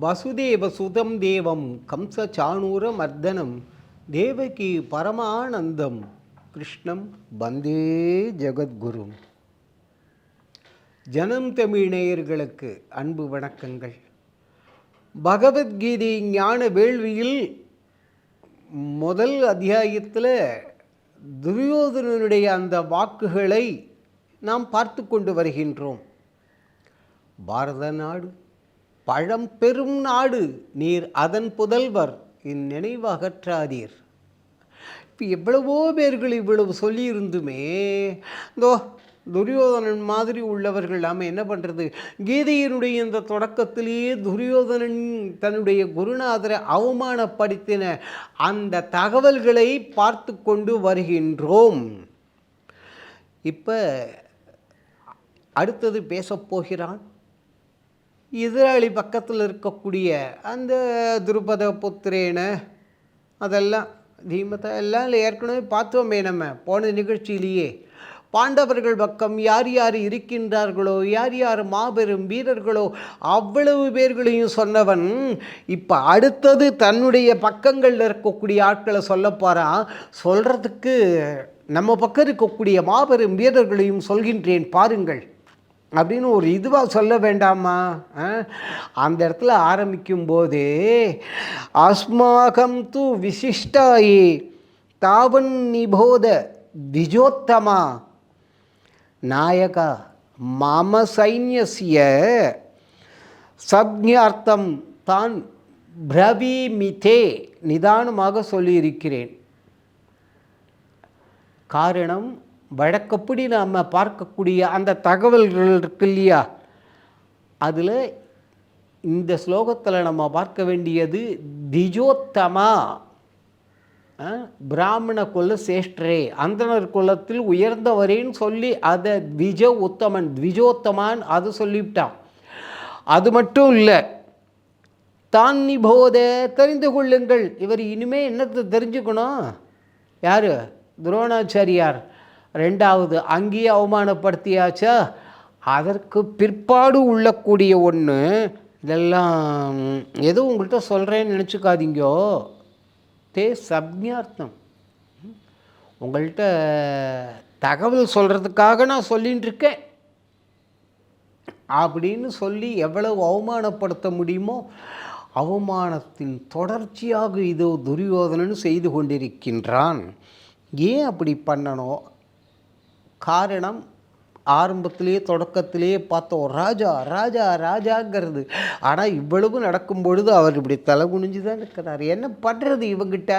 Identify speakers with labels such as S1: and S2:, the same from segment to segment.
S1: வசுதேவ சுதம் தேவம் கம்ச சாணூர மர்தனம் தேவகி பரமானந்தம் கிருஷ்ணம் வந்தே ஜெகத்குரு. ஜனம் தமிழ் நேயர்களுக்கு அன்பு வணக்கங்கள். பகவத்கீதை ஞான வேள்வியில் முதல் அத்தியாயத்தில் துரியோதனனுடைய அந்த வாக்குகளை நாம் பார்த்து கொண்டு வருகின்றோம். பாரத நாடு பழம்பெரும் நாடு நீர் அதன் புதல்வர் இந்நினைவகற்றாதீர் இப்போ எவ்வளவோ பேர்கள் இவ்வளவு சொல்லியிருந்துமே இதோ துரியோதனன் மாதிரி உள்ளவர்கள் நாம் என்ன பண்ணுறது கீதையினுடைய இந்த தொடக்கத்திலேயே துரியோதனன் தன்னுடைய குருநாதரை அவமானப்படுத்தின அந்த தகவல்களை பார்த்து கொண்டு வருகின்றோம். இப்போ அடுத்தது பேசப் போகிறான். எதிராளி பக்கத்தில் இருக்கக்கூடிய அந்த துருபத புத்திரேன அதெல்லாம் தீமத்தை எல்லாம் ஏற்கனவே பார்த்தோமே நம்ம போன நிகழ்ச்சியிலேயே. பாண்டவர்கள் பக்கம் யார் யார் இருக்கின்றார்களோ யார் யார் மாபெரும் வீரர்களோ அவ்வளவு பேர்களையும் சொன்னவன் இப்போ அடுத்தது தன்னுடைய பக்கங்களில் இருக்கக்கூடிய ஆட்களை சொல்ல போகிறான் சொல்கிறதுக்கு நம்ம பக்கம் இருக்கக்கூடிய மாபெரும் வீரர்களையும் சொல்கின்றேன் பாருங்கள். அப்படின்னு ஒரு இதுவாக சொல்ல வேண்டாமா? அந்த இடத்துல ஆரம்பிக்கும் போது அஸ்மாகம் து விசிஷ்டாயே தாவன் நிபோத திஜோத்தமா நாயகா மம சைன்யசிய சப்ஞார்த்தம் தான் பிரவீமிதே நிதானமாக சொல்லியிருக்கிறேன். காரணம் வழக்கப்படி நாம் பார்க்கக்கூடிய அந்த தகவல்கள் இருக்கு இல்லையா? அதில் இந்த ஸ்லோகத்தில் நம்ம பார்க்க வேண்டியது திஜோத்தமா பிராமண குல சேஷ்டரே அந்தனர் குலத்தில் உயர்ந்தவரேன்னு சொல்லி அதை திஜ உத்தமன் திஜோத்தமான் அது சொல்லிவிட்டான். அது மட்டும் இல்லை தான் நிபோத தெரிந்து கொள்ளுங்கள். இவர் இனிமே என்னத்தை தெரிஞ்சுக்கணும்? யார்? துரோணாச்சாரியார். ரெண்டாவது அங்கேயே அவமானப்படுத்தியாச்சா? அதற்கு பிற்பாடு உள்ளக்கூடிய ஒன்று இதெல்லாம் ஏதோ உங்கள்கிட்ட சொல்கிறேன்னு நினச்சிக்காதீங்கோ. தே சப்ஞார்த்தம். உங்கள்கிட்ட தகவல் சொல்கிறதுக்காக நான் சொல்லின்னு இருக்கேன். அப்படின்னு சொல்லி எவ்வளவு அவமானப்படுத்த முடியுமோ அவமானத்தின் தொடர்ச்சியாக இதோ துரியோதனன் செய்து கொண்டிருக்கின்றான். ஏன் அப்படி பண்ணணும் காரணம் ஆரம்பத்திலேயே தொடக்கத்திலேயே பார்த்தோம் ராஜா ராஜா ராஜாங்கிறது. ஆனால் இவ்வளவு நடக்கும் பொழுது அவர் இப்படி தலை குனிஞ்சு தான் இருக்கிறார். என்ன பண்ணுறது இவங்கிட்ட?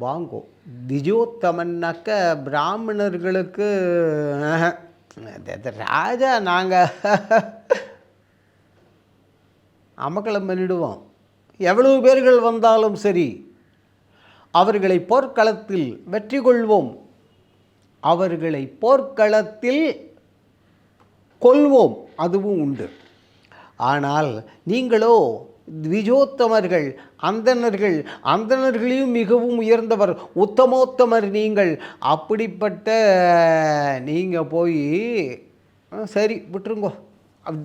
S1: வாங்கோ. திஜோத்தமன்னாக்க பிராமணர்களுக்கு ராஜா நாங்கள் அமக்கலம் பண்ணிடுவோம். எவ்வளவு பேர்கள் வந்தாலும் சரி. அவர்களை போர்க்களத்தில் வெற்றி கொள்வோம். அவர்களை போர்க்களத்தில் கொள்வோம். அதுவும் உண்டு. ஆனால் நீங்களோ விஜோத்தமர்கள் அந்தணர்கள் அந்தணர்களையும் மிகவும் உயர்ந்தவர் உத்தமோத்தமர் நீங்கள். அப்படிப்பட்ட நீங்கள் போய் சரி விட்டுருங்கோ.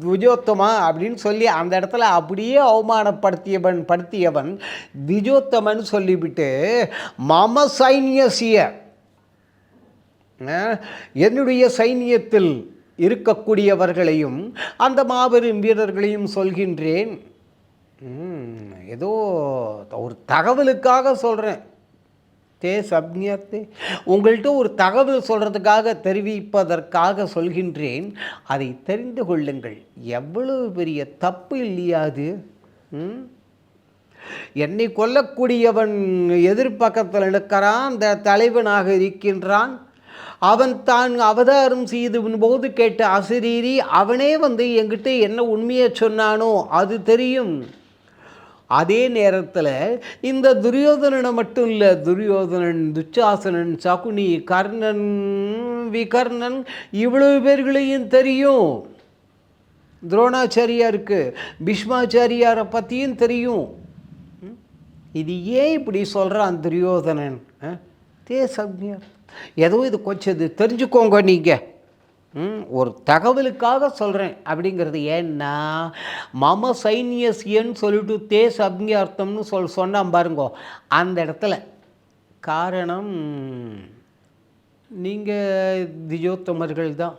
S1: துஜோத்தமா அப்படின்னு சொல்லி அந்த இடத்துல அப்படியே அவமானப்படுத்தியவன் படுத்தியவன் திஜோத்தமன் சொல்லிவிட்டு மம சைன்யசிய. என்னுடைய சைன்யத்தில் இருக்கக்கூடியவர்களையும் அந்த மாபெரும் வீரர்களையும் சொல்கின்றேன். ஏதோ ஒரு தகவலுக்காக சொல்கிறேன் தே சப்ஞத்தே. உங்கள்கிட்ட ஒரு தகவல் சொல்கிறதுக்காக தெரிவிப்பதற்காக சொல்கின்றேன். அதை தெரிந்து கொள்ளுங்கள். எவ்வளவு பெரிய தப்பு இல்லையா அது? என்னை கொல்லக்கூடியவன் எதிர்ப்பக்கத்தில் இருக்கிறான் அந்த தலைவனாக இருக்கின்றான். அவன் தான் அவதாரம் செய்து போது கேட்ட அசிரீரி அவனே வந்து என்கிட்ட என்ன உண்மையை சொன்னானோ அது தெரியும். அதே நேரத்தில் இந்த துரியோதனனை மட்டும் இல்லை துரியோதனன் துச்சாசனன் சகுனி கர்ணன் விகர்ணன் இவ்வளவு பேர்களையும் தெரியும். துரோணாச்சாரியாருக்கு பீஷ்மாச்சாரியாரை பற்றியும் தெரியும். இது ஏன் இப்படி சொல்கிறான் துரியோதனன்? தே சப்ஞர் ஏதோ இது கொஞ்சம் இது தெரிஞ்சுக்கோங்க நீங்கள் ஒரு தகவலுக்காக சொல்கிறேன் அப்படிங்கிறது ஏன்னா மம சைன்யஸ்யன்னு சொல்லிட்டு தே சப்ஞார்த்தம்னு சொல் சொன்னான் பாருங்கோ. அந்த இடத்துல. காரணம் நீங்கள் திஜோத்தமர்கள் தான்.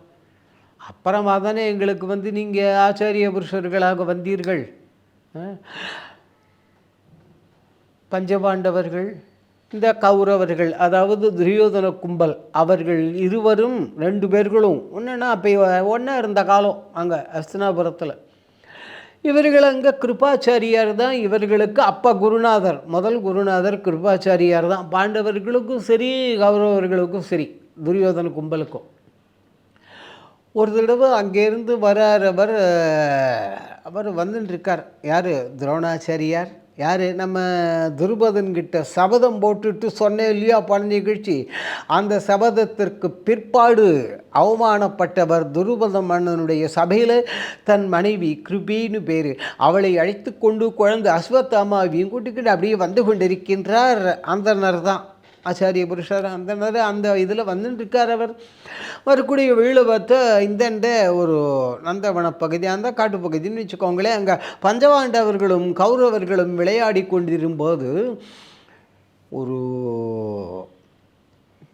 S1: அப்புறமா தானே எங்களுக்கு வந்து நீங்கள் ஆச்சாரிய புருஷர்களாக வந்தீர்கள். பஞ்சபாண்டவர்கள் இந்த கௌரவர்கள் அதாவது துரியோதன கும்பல் அவர்கள் இருவரும் ரெண்டு பேர்களும் ஒன்றுன்னா அப்போ ஒன்றா இருந்த காலம் அங்கே அஸ்தினாபுரத்தில். இவர்கள் அங்கே கிருபாச்சாரியார் தான் இவர்களுக்கு அப்பா குருநாதர் முதல் குருநாதர் கிருபாச்சாரியார் தான். பாண்டவர்களுக்கும் சரி கௌரவர்களுக்கும் சரி துரியோதன கும்பலுக்கும். ஒரு தடவை அங்கேருந்து வரார் அவர் அவர் வந்துட்டுருக்கார் யார்? துரோணாச்சாரியார். யார்? நம்ம துருபதன்கிட்ட சபதம் போட்டுட்டு சொன்னேன் இல்லையா பல நிகழ்ச்சி? அந்த சபதத்திற்கு பிற்பாடு அவமானப்பட்டவர் துருபத மன்னனுடைய சபையில் தன் மனைவி கிருபின்னு பேர். அவளை அழைத்து கொண்டு குழந்தை அஸ்வத்தாமாவையும் கூட்டிக்கிட்டு அப்படியே வந்து கொண்டிருக்கின்றார் அந்தனர் தான் ஆச்சாரிய புருஷர் அந்த அந்த இதில் வந்துட்டு இருக்கார் அவர். வரக்கூடிய வீடு பார்த்து இந்தண்ட ஒரு நந்தவன பகுதி அந்த காட்டு பகுதின்னு வச்சுக்கோங்களேன். அங்கே பஞ்சவாண்டவர்களும் கௌரவர்களும் விளையாடி கொண்டிருக்கும்போது ஒரு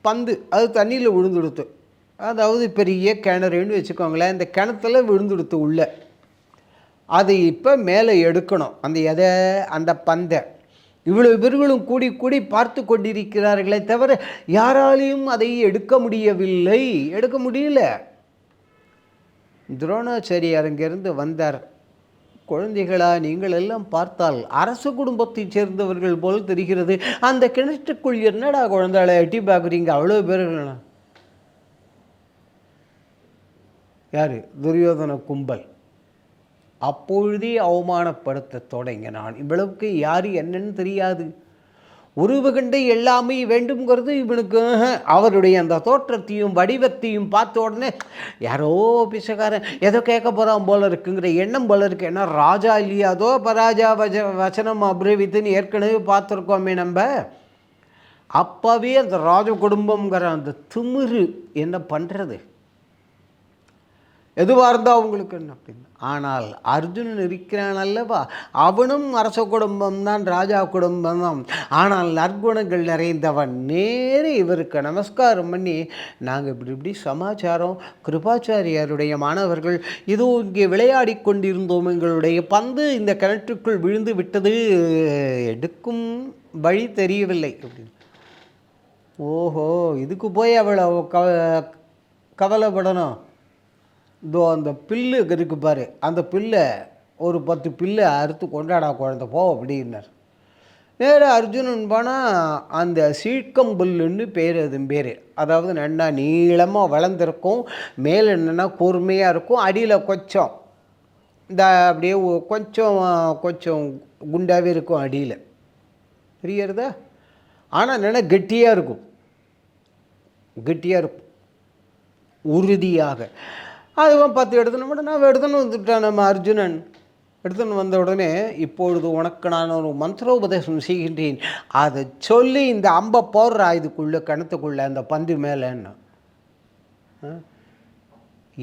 S1: பந்து அது தண்ணியில் விழுந்துடுத்து. அதாவது பெரிய கிணறுன்னு வச்சுக்கோங்களேன். இந்த கிணத்துல விழுந்துடுத்து உள்ள. அதை இப்போ மேலே எடுக்கணும். அந்த எதை? அந்த பந்தை. இவ்வளவு பேர்களும் கூடி கூடி பார்த்து கொண்டிருக்கிறார்களே தவிர யாராலையும் அதை எடுக்க முடியவில்லை. எடுக்க முடியல. துரோணாச்சாரியார் அங்கிருந்து வந்தார். குழந்தைகளா நீங்கள் எல்லாம் பார்த்தால் அரசு குடும்பத்தைச் சேர்ந்தவர்கள் போல் தெரிகிறது. அந்த கிணற்றுக்குள் என்னடா குழந்தைகளை எட்டி பார்க்குறீங்க அவ்வளோ பேர்கள் யார்? துரியோதன கும்பல். அப்பொழுதே அவமானப்படுத்த தொடங்கினான் இவ்வளவுக்கு யார் என்னன்னு தெரியாது. உருவகண்டை எல்லாமே வேண்டும்ங்கிறது இவனுக்கு அவருடைய அந்த தோற்றத்தையும் வடிவத்தையும் பார்த்த உடனே யாரோ பிசைக்காரன் ஏதோ கேட்க போகிறான் போல இருக்குங்கிற எண்ணம் போல இருக்கு. ஏன்னா ராஜா இல்லையா அதோ பராஜா வச்ச வச்சனம் அபிரவித்துன்னு ஏற்கனவே பார்த்துருக்கோமே நம்ம. அப்போவே அந்த ராஜ குடும்பங்கிற அந்த திமிரு என்ன பண்ணுறது எதுவாக இருந்தால் அவங்களுக்கு என்ன அப்படின்னு. ஆனால் அர்ஜுனன் இருக்கிறான் அல்லவா? அவனும் அரச குடும்பம் தான் ராஜா குடும்பம். தான் ஆனால் நற்குணங்கள் நிறைந்தவன் நேரே இவருக்கு நமஸ்காரம் பண்ணி நாங்கள் இப்படி இப்படி சமாச்சாரம் கிருபாச்சாரியாருடைய மாணவர்கள் இதோ இங்கே விளையாடி கொண்டிருந்தோம் எங்களுடைய பந்து இந்த கிணற்றுக்குள் விழுந்து விட்டது. எடுக்கும் வழி தெரியவில்லை அப்படின்னு. ஓஹோ இதுக்கு போய் அவளை கவ கவலைப்படணும். இதோ அந்த பில்லு இருக்கு பாரு. அந்த பில்லை ஒரு பத்து பில்லை அறுத்து கொண்டாடா குழந்த போ அப்படின்னார். நேராக அர்ஜுனன் போனால் அந்த சீழ்க்கம் புல்லுன்னு பேர் அது பேர். அதாவது நன்னா நீளமாக வளர்ந்துருக்கும் மேலே என்னென்னா கூர்மையாக இருக்கும் அடியில் கொஞ்சம் இந்த அப்படியே கொஞ்சம் கொஞ்சம் குண்டாகவே இருக்கும் அடியில். தெரியறதா ஆனால் என்னென்னா கெட்டியாக இருக்கும். கெட்டியாக இருக்கும். உறுதியாக. அதுவும் பத்து எடுத்துன்னு நான் எடுத்துன்னு வந்துட்டான் நம்ம அர்ஜுனன். எடுத்துன்னு வந்த உடனே இப்பொழுது உனக்கு நான் ஒரு மந்திரோபதேசம் செய்கின்றேன். அதை சொல்லி இந்த அம்பை போடுறா இதுக்குள்ளே கிணத்துக்குள்ளே அந்த பந்து மேலேன்னு.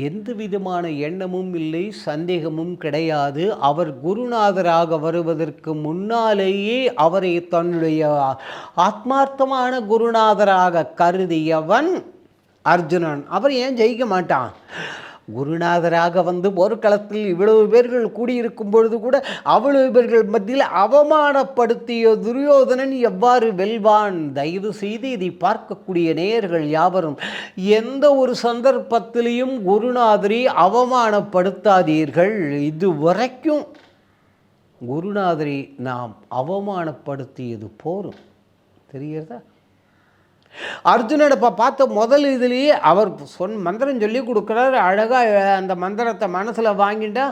S1: எந்த விதமான எண்ணமும் இல்லை சந்தேகமும் கிடையாது. அவர் குருநாதராக வருவதற்கு முன்னாலேயே அவரை தன்னுடைய ஆத்மார்த்தமான குருநாதராக கருதியவன் அர்ஜுனன். அவர் ஏன் ஜெயிக்க மாட்டான்? குருநாதராக வந்து போர்க்களத்தில் இவ்வளவு பேர்கள் கூடியிருக்கும் பொழுது கூட அவ்வளவு பேர்கள் மத்தியில் அவமானப்படுத்திய துரியோதனன் எவ்வாறு வெல்வான்? தயவு செய்து இதை பார்க்கக்கூடிய நேயர்கள் யாவரும் எந்த ஒரு சந்தர்ப்பத்திலையும் குருநாதரை அவமானப்படுத்தாதீர்கள். இது வரைக்கும் குருநாதரை நாம் அவமானப்படுத்தியது போரும். தெரிகிறதா? அர்ஜுனோட இப்போ பார்த்த முதல் இதுலேயே அவர் சொன் மந்திரம் சொல்லி கொடுக்குறாரு. அழகாக அந்த மந்திரத்தை மனசில் வாங்கிட்டா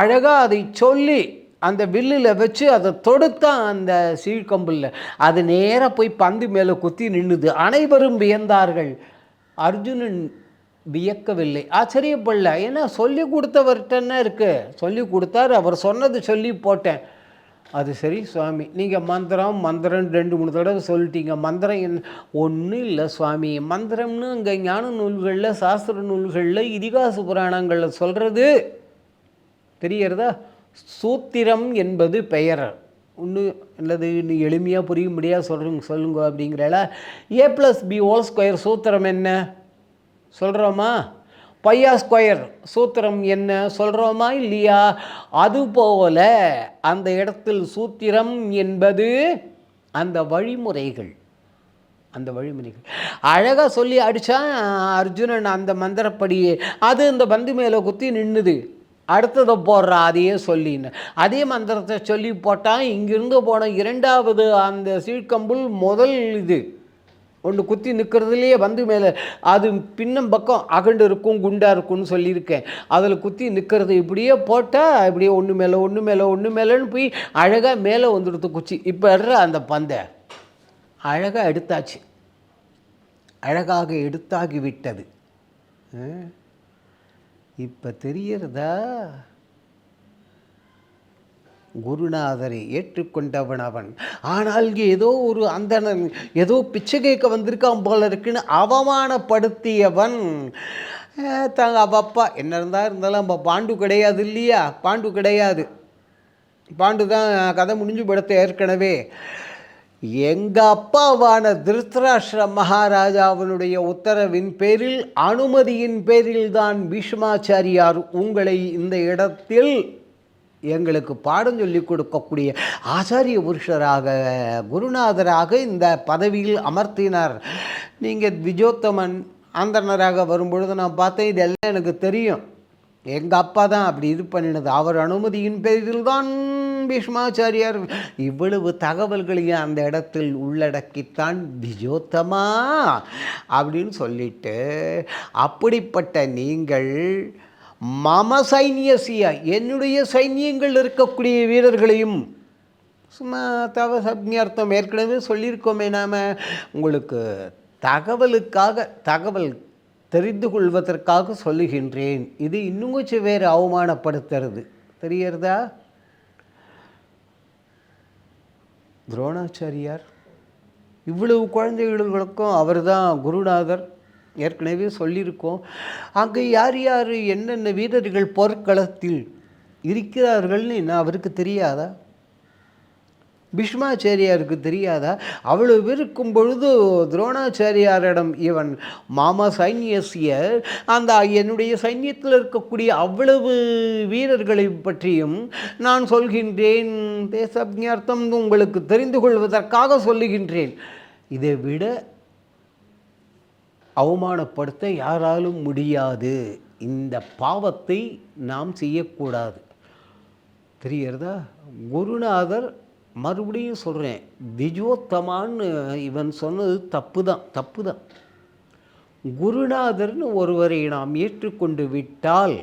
S1: அழகாக அதை சொல்லி அந்த வில்லில் வச்சு அதை தொடுத்தான் அந்த சீழ்கம்பில் அது நேராக போய் பந்து மேலே குத்தி நின்றுது அனைவரும் வியந்தார்கள். அர்ஜுனன் வியக்கவில்லை. ஆச்சரியப்படல. ஏன்னா சொல்லி கொடுத்தவர்கிட்ட என்ன இருக்குது சொல்லி கொடுத்தாரு. அவர் சொன்னது சொல்லி போட்டேன். அது சரி சுவாமி. நீங்கள் மந்திரம் மந்திரம் ரெண்டு மூணு தடவை சொல்லிட்டீங்க. மந்திரம் என் ஒன்றும் இல்லை சுவாமி. மந்திரம்னு இங்கே ஞான நூல்களில் சாஸ்திர நூல்களில் இதிகாச புராணங்களில் சொல்கிறது தெரியறதா சூத்திரம் என்பது பெயர். ஒன்று அல்லது இன்னும் எளிமையாக புரிய முடியாது சொல்கிறீங்க சொல்லுங்க அப்படிங்கிறல. A plus B whole square சூத்திரம் என்ன? சொல்கிறோமா பையா ஸ்கொயர் சூத்திரம் என்ன? சொல்கிறோமா இல்லையா? அதுபோல அந்த இடத்தில் சூத்திரம் என்பது அந்த வழிமுறைகள். அந்த வழிமுறைகள். அழகாக சொல்லி அடித்தா அர்ஜுனன் அந்த மந்திரப்படியே அது இந்த பந்து மேலே குத்தி நின்றுது அடுத்ததை போடுறா அதையே சொல்லின்னு. அதே மந்திரத்தை சொல்லி போட்டால் இங்கிருந்து போன இரண்டாவது அந்த சீழ்கம்புல் முதல் இது. ஒன்று குத்தி நிற்கிறதுலையே வந்து மேலே அது பின்னம் பக்கம் அகண்டு இருக்கும் குண்டாக இருக்கும்னு சொல்லியிருக்கேன். அதில் குத்தி நிற்கிறது இப்படியே போட்டால் இப்படியே ஒன்று மேலே ஒன்று மேலே ஒன்று மேலேன்னு போய் அழகாக மேலே வந்துடுத்து குச்சி. இப்போ எடுற அந்த பந்தை அழகாக எடுத்தாச்சு. அழகாக எடுத்தாகி விட்டது இப்போ தெரியறதா? குருநாதரை ஏற்றுக்கொண்டவன் அவன் ஆனால் ஏதோ ஒரு அந்தணன் ஏதோ பிச்சை கேட்க வந்திருக்கான் போல இருக்குன்னு அவமானப்படுத்தியவன். தாங்க அப்பா என்ன இருந்தால் இருந்தாலும் அப்போ பாண்டு கிடையாது இல்லையா? பாண்டு கிடையாது. பாண்டு தான் கதை முடிஞ்சு படுத்த ஏற்கனவே. எங்கள் அப்பாவான திருத்தராஷ்டிர மகாராஜாவினுடைய உத்தரவின் பேரில் அனுமதியின் பேரில் தான் பீஷ்மாச்சாரியார் உங்களை இந்த இடத்தில் எங்களுக்கு பாடம் சொல்லிக் கொடுக்கக்கூடிய ஆச்சாரிய புருஷராக குருநாதராக இந்த பதவியில் அமர்த்தினார். நீங்கள் விஜோத்தமன் ஆந்தனராக வரும்பொழுது நான் பார்த்தேன் இதெல்லாம் எனக்கு தெரியும். எங்கள் அப்பா தான் அப்படி இது பண்ணினது. அவர் அனுமதியின் பேரில் தான் பீஷ்மாச்சாரியார் இவ்வளவு தகவல்களையும் அந்த இடத்தில் உள்ளடக்கித்தான் விஜோத்தமா அப்படின்னு சொல்லிட்டு அப்படிப்பட்ட நீங்கள் மம சைன்யசிய என்னுடைய சைன்யங்கள் இருக்கக்கூடிய வீரர்களையும் சும்மா தவ சப்ஞார்த்தம் ஏற்கனவே சொல்லியிருக்கோமே நாம். உங்களுக்கு தகவலுக்காக தகவல் தெரிந்து கொள்வதற்காக சொல்லுகின்றேன். இது இன்னும் கொஞ்சம் வேறு அவமானப்படுத்துறது. தெரியறதா துரோணாச்சாரியார் இவ்வளவு குழந்தைகளுக்கும் அவர் தான் குருநாதர். ஏற்கனவே சொல்லியிருக்கோம். அங்கே யார் யார் என்னென்ன வீரர்கள் போர்க்களத்தில் இருக்கிறார்கள்னு என்ன அவருக்கு தெரியாதா? பீஷ்மாச்சாரியாருக்கு தெரியாதா? அவ்வளவு இருக்கும் பொழுது துரோணாச்சாரியாரிடம் இவன் மாமா சைன்யசிய அந்த என்னுடைய சைன்யத்தில் இருக்கக்கூடிய அவ்வளவு வீரர்களை பற்றியும் நான் சொல்கின்றேன். தேசஜார்த்தம் உங்களுக்கு தெரிந்து கொள்வதற்காக சொல்லுகின்றேன். இதை விட அவமானப்படுத்த யாராலும் முடியாது. இந்த பாவத்தை நாம் செய்யக்கூடாது. தெரியறதா குருநாதர் மறுபடியும் சொல்கிறேன் விஜோத்தமான்னு இவன் சொன்னது தப்பு தான் தப்பு தான் குருநாதர்னு ஒருவரை நாம் ஏற்றுக்கொண்டு விட்டால்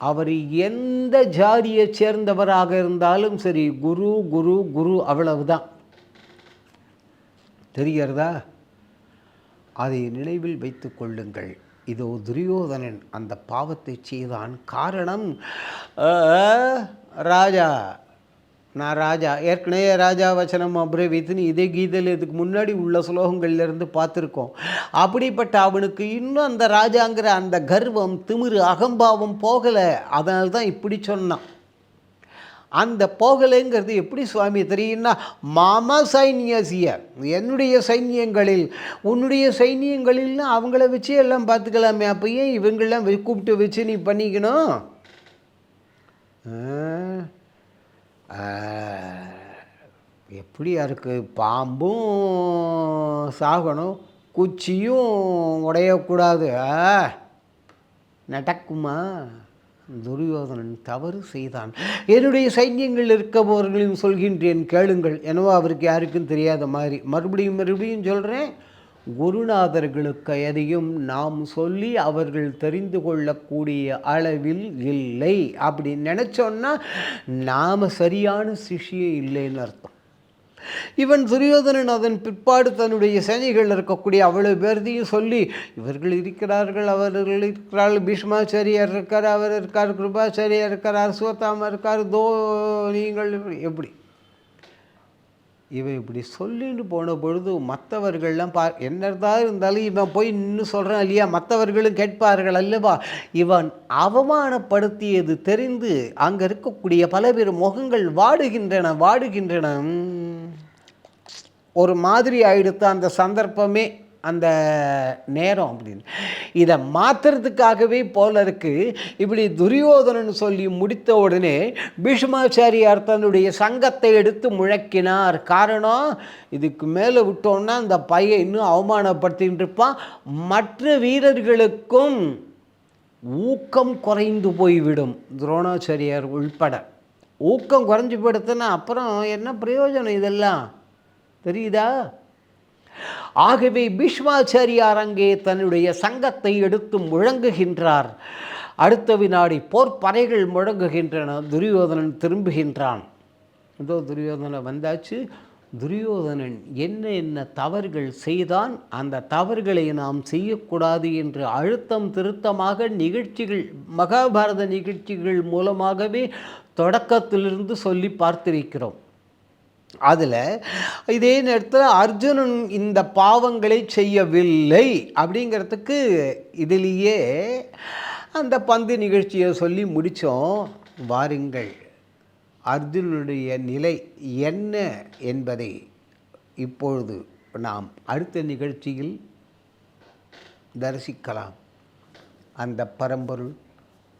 S1: அவர் எந்த ஜாதியை சேர்ந்தவராக இருந்தாலும் சரி குரு குரு குரு அவ்வளவுதான். தெரிகிறதா? அதை நினைவில் வைத்து கொள்ளுங்கள். இதோ துரியோதனன் அந்த பாவத்தை செய்தான். காரணம் ராஜா. நான் ராஜா. ஏற்கனவே ராஜா வச்சனம் அப்ரவித்துன்னு இதே கீதையில் இதுக்கு முன்னாடி உள்ள ஸ்லோகங்கள்லேருந்து பார்த்துருக்கோம். அப்படிப்பட்ட அவனுக்கு இன்னும் அந்த ராஜாங்கிற அந்த கர்வம் திமிரு அகம்பாவம் போகலை. அதனால தான் இப்படி சொன்னான். அந்த போகலைங்கிறது எப்படி சுவாமி தெரியும்னா மாம சைன்யசிய என்னுடைய சைன்யங்களில் உன்னுடைய சைன்யங்களில்னு அவங்கள வச்சு எல்லாம் பார்த்துக்கலாமே அப்போ ஏன் இவங்களாம் கூப்பிட்டு வச்சு நீ பண்ணிக்கணும்? எப்படியா இருக்குது பாம்பும் சாகணும் குச்சியும் உடையக்கூடாது. நடக்குமா துரியோதனன் தவறு செய்தான். என்னுடைய சைன்யங்கள் இருக்கவர்களையும் சொல்கின்றேன் கேளுங்கள். எனவோ அவருக்கு யாருக்கும் தெரியாத மாதிரி. மறுபடியும் மறுபடியும் சொல்கிறேன் குருநாதர்களுக்கு எதையும் நாம் சொல்லி அவர்கள் தெரிந்து கொள்ளக்கூடிய அளவில் இல்லை. அப்படி நினச்சோன்னா நாம் சரியான சிஷியே இல்லைன்னு அர்த்தம். இவன் துரியோதனன் அதன் பிற்பாடு தன்னுடைய சேனைகள் இருக்கக்கூடிய அவ்வளவு பேர்த்தையும் சொல்லி இவர்கள் இருக்கிறார்கள் அவர்கள் இருக்கிறார்கள் பீஷ்மாச்சாரியார் இருக்கார் அவர் இருக்கார் கிருபாச்சாரியார் இருக்கார் அஸ்வத்தாம இருக்கார் தோ நீங்கள் எப்படி? இவன் இப்படி சொல்லிட்டு போன பொழுது மற்றவர்கள்லாம் பா என்னதான் இருந்தாலும் இவன் போய் நின்று சொல்கிறான் இல்லையா? மற்றவர்களும் கேட்பார்கள் அல்லவா? இவன் அவமானப்படுத்தியது தெரிந்து அங்கே இருக்கக்கூடிய பல பேர் முகங்கள் வாடுகின்றன வாடுகின்றன. ஒரு மாதிரி ஆயிடுத்து அந்த சந்தர்ப்பமே அந்த நேரம் அப்படின்னு. இதை மாற்றுறதுக்காகவே போல இருக்குது இப்படி துரியோதனன் சொல்லி முடித்த உடனே பீஷ்மாச்சாரியார் தன்னுடைய சங்கத்தை எடுத்து முழக்கினார். காரணம் இதுக்கு மேலே விட்டோன்னா அந்த பையன் இன்னும் அவமானப்படுத்தின்னு இருப்பான். மற்ற வீரர்களுக்கும் ஊக்கம் குறைந்து போய்விடும் துரோணாச்சாரியார் உள்பட. ஊக்கம் குறைஞ்சு போயிடுத்துன்னா அப்புறம் என்ன பிரயோஜனம் இதெல்லாம்? தெரியுதா? ஆகவே பீஷ்மாச்சாரியார் அங்கே தன்னுடைய சங்கத்தை எடுத்து முழங்குகின்றார். அடுத்த வினாடி போர்ப்பறைகள் முழங்குகின்றன. துரியோதனன் திரும்புகின்றான். இதோ துரியோதனன் வந்தாச்சு. துரியோதனன் என்ன என்ன தவறுகள் செய்தான் அந்த தவறுகளை நாம் செய்யக்கூடாது என்று அழுத்தம் திருத்தமாக நிகழ்ச்சிகள் மகாபாரத நிகழ்ச்சிகள் மூலமாகவே தொடக்கத்திலிருந்து சொல்லி பார்த்திருக்கிறோம். அதில் இதே நேரத்தில் அர்ஜுனன் இந்த பாவங்களை செய்யவில்லை அப்படிங்கிறதுக்கு இதிலேயே அந்த பந்து நிகழ்ச்சியை சொல்லி முடித்தோம் வாருங்கள். அர்ஜுனுடைய நிலை என்ன என்பதை இப்பொழுது நாம் அடுத்த நிகழ்ச்சியில் தரிசிக்கலாம். அந்த பரம்பொருள்